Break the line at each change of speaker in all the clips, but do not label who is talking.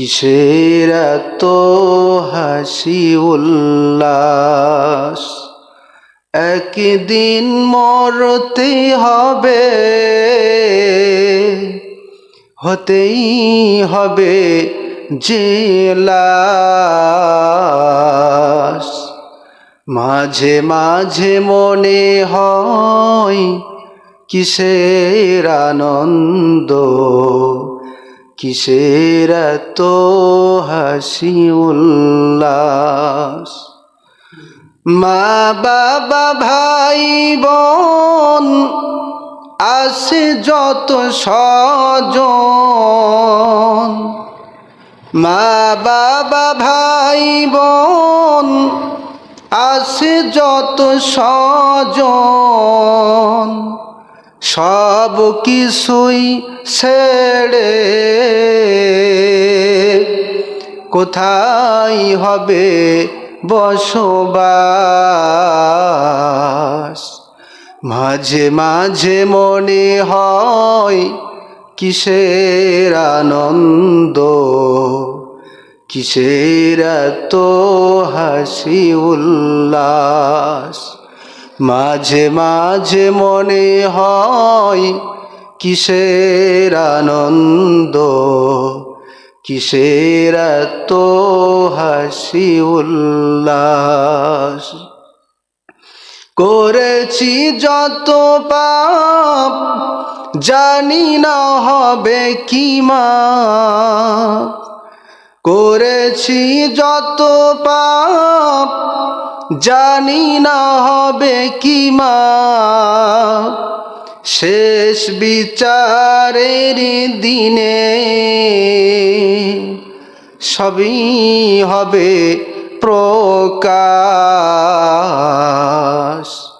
কিসের তো হাসি উল্লাস? একদিন মরতে হবে, হতেই হবে জেলাস। মাঝে মাঝে মনে হয় কিসের আনন্দ? কিসের তো হাসি উল্লাস? মা বাবা, ভাই, বোন আসে যত সজন মা বাবা, ভাই, বোন আসে যত সজন সব কিছুই ছেড়ে কোথায় হবে বসবাস? মাঝে মাঝে মনে হয় কিসের আনন্দ? কিসের তো হাসি উল্লাস? মাঝে মাঝে মনে হয় কিসের আনন্দ, কিসের তো হাসি উল্লাস। করেছি যত পাপ, জানি না হবে কি মা। করেছি যত পাপ জানি না হবে কি মা। শেষ বিচারের দিনে সবই হবে প্রকাশ।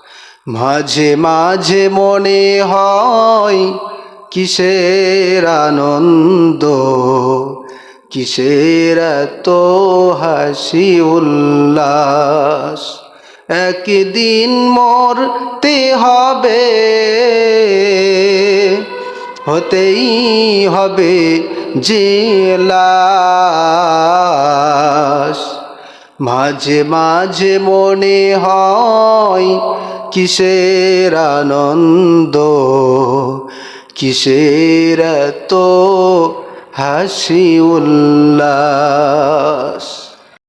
মাঝে মাঝে মনে হয় কিসের আনন্দ? কিসের তো হাসি উল্লাস? একদিন মরতে হবে, হতেই হবে জেলাস মাঝে মাঝে মনে হয় কিসের আনন্দ, কিসের তো হাসি উল্লাস